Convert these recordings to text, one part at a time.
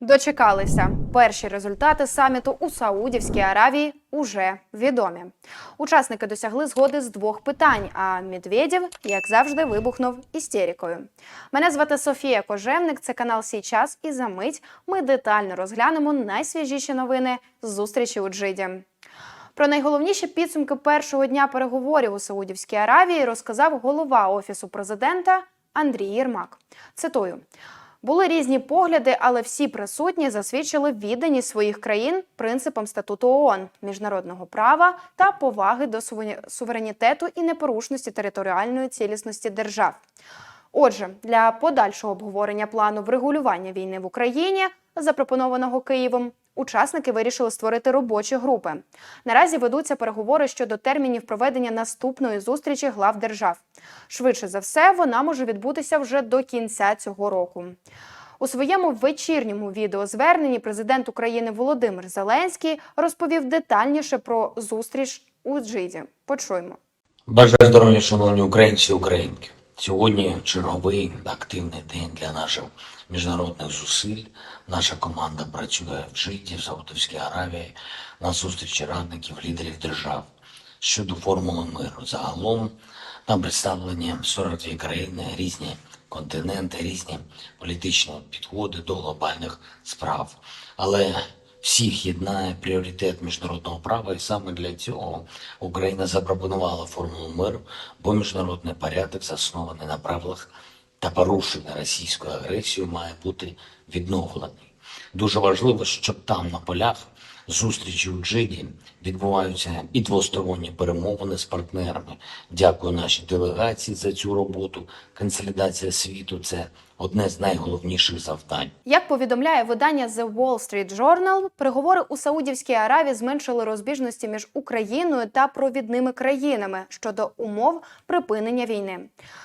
Дочекалися. Перші результати саміту у Саудівській Аравії уже відомі. Учасники досягли згоди з двох питань. А Медведєв, як завжди, вибухнув істерикою. Мене звати Софія Кожевник. Це канал Січас. І за мить ми детально розглянемо найсвіжіші новини з зустрічі у Джиді. Про найголовніші підсумки першого дня переговорів у Саудівській Аравії розказав голова офісу президента Андрій Єрмак. Цитую. Були різні погляди, але всі присутні засвідчили відданість своїх країн принципам статуту ООН, міжнародного права та поваги до суверенітету і непорушності територіальної цілісності держав. Отже, для подальшого обговорення плану врегулювання війни в Україні, запропонованого Києвом, учасники вирішили створити робочі групи. Наразі ведуться переговори щодо термінів проведення наступної зустрічі глав держав. Швидше за все, вона може відбутися вже до кінця цього року. У своєму вечірньому відеозверненні президент України Володимир Зеленський розповів детальніше про зустріч у Джиді. Почуємо. Бажаю здоров'я, шановні українці і українки. Сьогодні черговий активний день для наших міжнародних зусиль. Наша команда працює в Джиді, в Саудовській Аравії, на зустрічі радників лідерів держав щодо формули миру. Загалом там представлені 42 країни, різні континенти, різні політичні підходи до глобальних справ. Але всіх єднає пріоритет міжнародного права, і саме для цього Україна запропонувала формулу миру, бо міжнародний порядок, заснований на правилах та порушення російською агресією, має бути відновлений. Дуже важливо, щоб там на полях зустрічі у Джиді відбуваються і двосторонні перемовини з партнерами. Дякую нашій делегації за цю роботу. Консолідація світу це одне з найголовніших завдань. Як повідомляє видання The Wall Street Journal, переговори у Саудівській Аравії зменшили розбіжності між Україною та провідними країнами щодо умов припинення війни.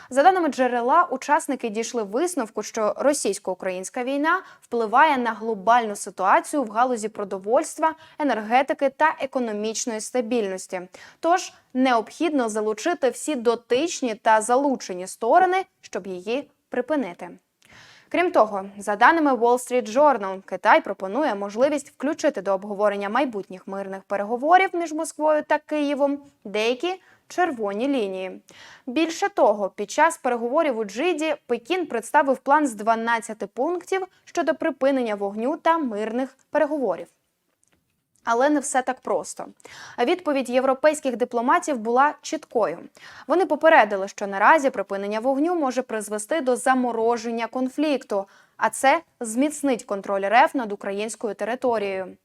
За даними джерела, учасники дійшли висновку, що російсько-українська війна впливає на глобальну ситуацію в галузі продовольства, енергетики та економічної стабільності. Тож необхідно залучити всі дотичні та залучені сторони, щоб її припинити. Крім того, за даними Wall Street Journal, Китай пропонує можливість включити до обговорення майбутніх мирних переговорів між Москвою та Києвом деякі червоні лінії. Більше того, під час переговорів у Джиді Пекін представив план з 12 пунктів щодо припинення вогню та мирних переговорів. Але не все так просто. Відповідь європейських дипломатів була чіткою. Вони попередили, що наразі припинення вогню може призвести до замороження конфлікту, а це зміцнить контроль РФ над українською територією.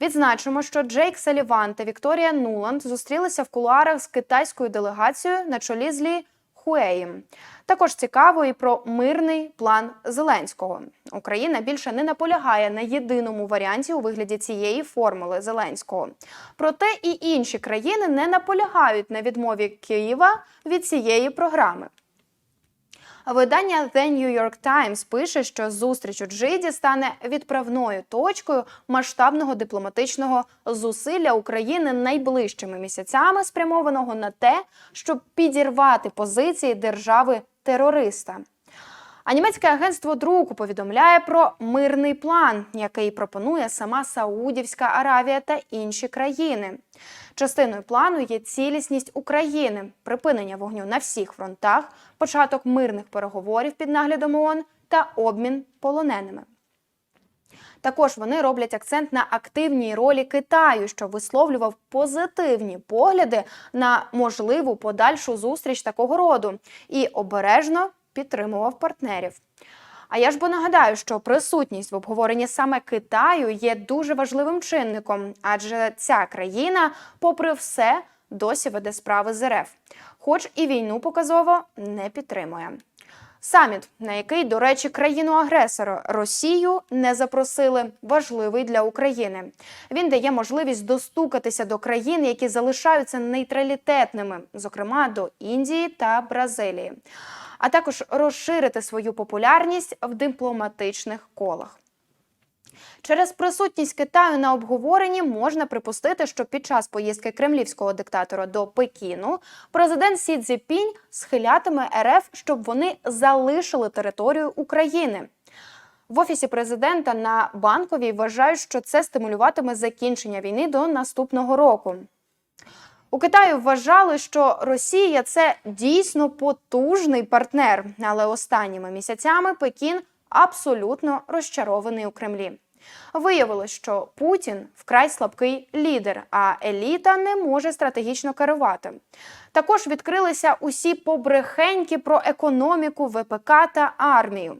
Відзначимо, що Джейк Саліван та Вікторія Нуланд зустрілися в кулуарах з китайською делегацією на чолі з Лі Хуеєм. Також цікаво і про мирний план Зеленського. Україна більше не наполягає на єдиному варіанті у вигляді цієї формули Зеленського. Проте і інші країни не наполягають на відмові Києва від цієї програми. Видання The New York Times пише, що зустріч у Джиді стане відправною точкою масштабного дипломатичного зусилля України найближчими місяцями, спрямованого на те, щоб підірвати позиції держави-терориста. А німецьке агентство друку повідомляє про мирний план, який пропонує сама Саудівська Аравія та інші країни. Частиною плану є цілісність України, припинення вогню на всіх фронтах, початок мирних переговорів під наглядом ООН та обмін полоненими. Також вони роблять акцент на активній ролі Китаю, що висловлював позитивні погляди на можливу подальшу зустріч такого роду і обережно підтримував партнерів. А я ж бо нагадаю, що присутність в обговоренні саме Китаю є дуже важливим чинником, адже ця країна, попри все, досі веде справи з РФ, хоч і війну показово не підтримує. Саміт, на який, до речі, країну-агресора Росію не запросили, важливий для України. Він дає можливість достукатися до країн, які залишаються нейтралітетними, зокрема до Індії та Бразилії, а також розширити свою популярність в дипломатичних колах. Через присутність Китаю на обговоренні можна припустити, що під час поїздки кремлівського диктатора до Пекіну президент Сі Цзіпінь схилятиме РФ, щоб вони залишили територію України. В офісі президента на банковій вважають, що це стимулюватиме закінчення війни до наступного року. У Китаї вважали, що Росія це дійсно потужний партнер, але останніми місяцями Пекін абсолютно розчарований у Кремлі. Виявилось, що Путін вкрай слабкий лідер, а еліта не може стратегічно керувати. Також відкрилися усі побрехеньки про економіку, ВПК та армію.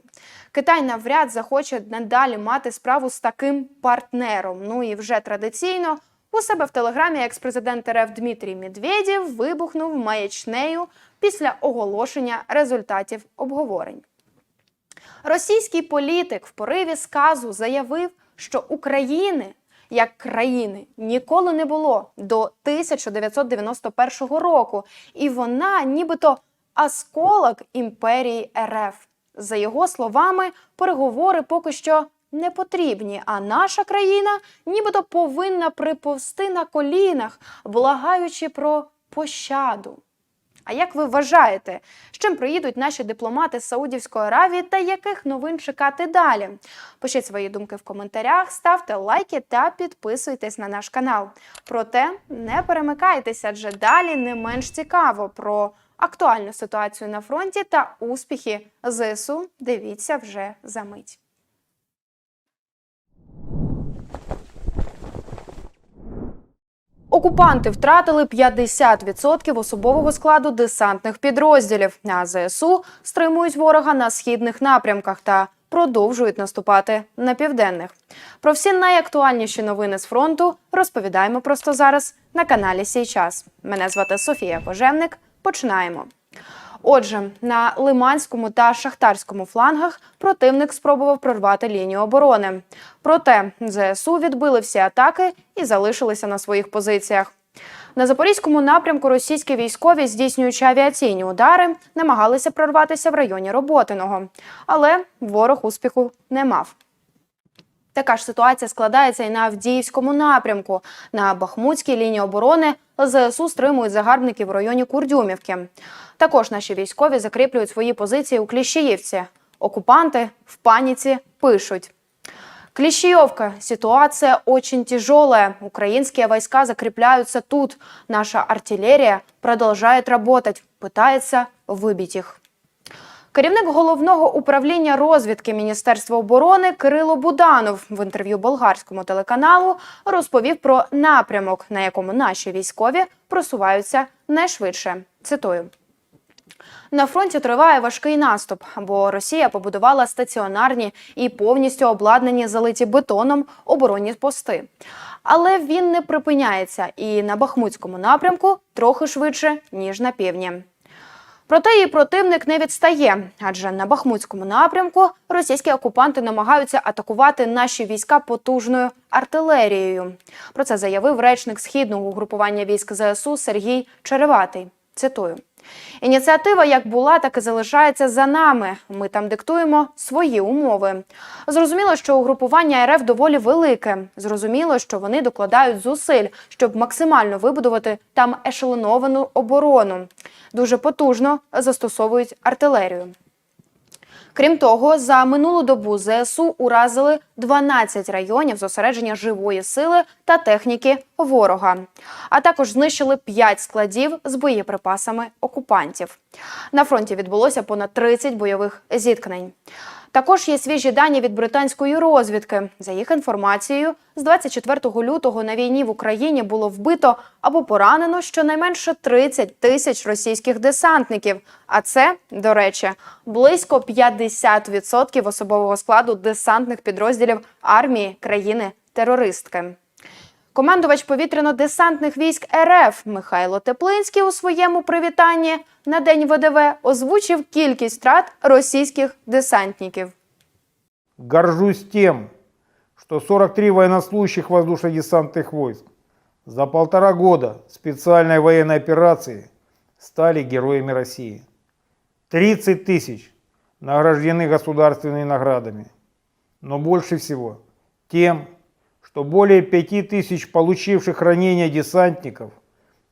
Китай навряд захоче надалі мати справу з таким партнером. Ну і вже традиційно у себе в телеграмі екс-президент РФ Дмитрій Медведєв вибухнув маячнею після оголошення результатів обговорень. Російський політик в пориві сказу заявив, що України як країни ніколи не було до 1991 року, і вона нібито осколок імперії РФ. За його словами, переговори поки що не потрібні, а наша країна нібито повинна приповсти на колінах, благаючи про пощаду. А як ви вважаєте, з чим приїдуть наші дипломати з Саудівської Аравії та яких новин чекати далі? Пишіть свої думки в коментарях, ставте лайки та підписуйтесь на наш канал. Проте не перемикайтеся, адже далі не менш цікаво про актуальну ситуацію на фронті та успіхи ЗСУ. Дивіться вже за мить. Окупанти втратили 50% особового складу десантних підрозділів. А ЗСУ стримують ворога на східних напрямках та продовжують наступати на південних. Про всі найактуальніші новини з фронту розповідаємо просто зараз на каналі Сій час. Мене звати Софія Кожевник. Починаємо. Отже, на Лиманському та Шахтарському флангах противник спробував прорвати лінію оборони. Проте ЗСУ відбили всі атаки і залишилися на своїх позиціях. На запорізькому напрямку російські військові, здійснюючи авіаційні удари, намагалися прорватися в районі Роботиного, але ворог успіху не мав. Така ж ситуація складається і на Авдіївському напрямку. На Бахмутській лінії оборони ЗСУ стримують загарбників в районі Курдюмівки. Також наші військові закріплюють свої позиції у Кліщіївці. Окупанти в паніці пишуть. Клещеевка. Ситуация очень тяжелая. Украинские войска закрепляются тут. Наша артиллерия продолжает работать, пытается выбить их. Керівник головного управління розвідки Міністерства оборони Кирило Буданов в інтерв'ю болгарському телеканалу розповів про напрямок, на якому наші військові просуваються найшвидше. Цитую. На фронті триває важкий наступ, бо Росія побудувала стаціонарні і повністю обладнані залиті бетоном оборонні пости. Але він не припиняється і на Бахмутському напрямку трохи швидше, ніж на півдні. Проте її противник не відстає, адже на Бахмутському напрямку російські окупанти намагаються атакувати наші війська потужною артилерією. Про це заявив речник східного угрупування військ ЗСУ Сергій Череватий. Цитую. Ініціатива як була, так і залишається за нами. Ми там диктуємо свої умови. Зрозуміло, що угрупування РФ доволі велике. Зрозуміло, що вони докладають зусиль, щоб максимально вибудувати там ешелоновану оборону. Дуже потужно застосовують артилерію. Крім того, за минулу добу ЗСУ уразили 12 районів зосередження живої сили та техніки ворога, а також знищили 5 складів з боєприпасами окупантів. На фронті відбулося понад 30 бойових зіткнень. Також є свіжі дані від британської розвідки. За їх інформацією, з 24 лютого на війні в Україні було вбито або поранено щонайменше 30 тисяч російських десантників. А це, до речі, близько 50% особового складу десантних підрозділів армії країни-терористки. Командувач повітряно-десантних військ РФ Михайло Теплинський у своєму привітанні на день ВДВ озвучив кількість втрат російських десантників. Горжусь тем, что 43 военнослужащих воздушно-десантных войск за полтора года специальной военной операции стали героями России. 30 тысяч награждены государственными наградами. Но больше всего тем, что более 5 тысяч получивших ранения десантников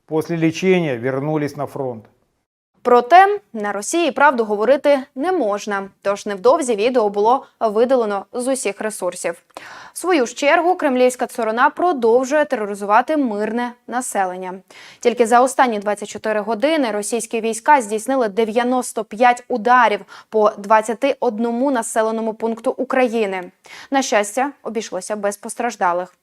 после лечения вернулись на фронт. Проте на Росії правду говорити не можна, тож невдовзі відео було видалено з усіх ресурсів. В свою ж чергу кремлівська сторона продовжує тероризувати мирне населення. Тільки за останні 24 години російські війська здійснили 95 ударів по 21 населеному пункту України. На щастя, обійшлося без постраждалих.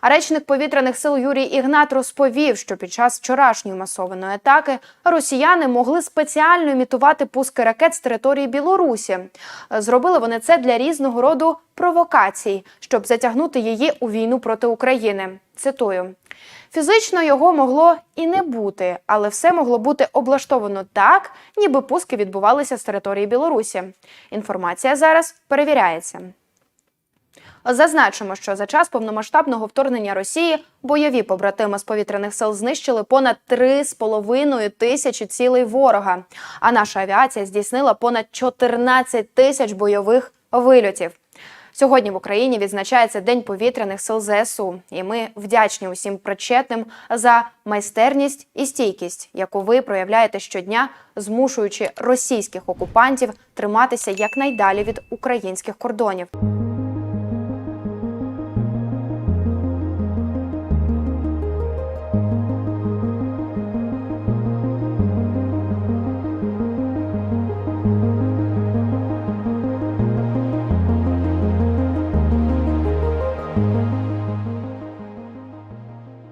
А речник повітряних сил Юрій Ігнат розповів, що під час вчорашньої масованої атаки росіяни могли спеціально імітувати пуски ракет з території Білорусі. Зробили вони це для різного роду провокацій, щоб затягнути її у війну проти України. Цитую. Фізично його могло і не бути, але все могло бути облаштовано так, ніби пуски відбувалися з території Білорусі. Інформація зараз перевіряється. Зазначимо, що за час повномасштабного вторгнення Росії бойові побратими з повітряних сил знищили понад 3,5 тисячі цілей ворога. А наша авіація здійснила понад 14 тисяч бойових вильотів. Сьогодні в Україні відзначається День повітряних сил ЗСУ, і ми вдячні усім причетним за майстерність і стійкість, яку ви проявляєте щодня, змушуючи російських окупантів триматися якнайдалі від українських кордонів.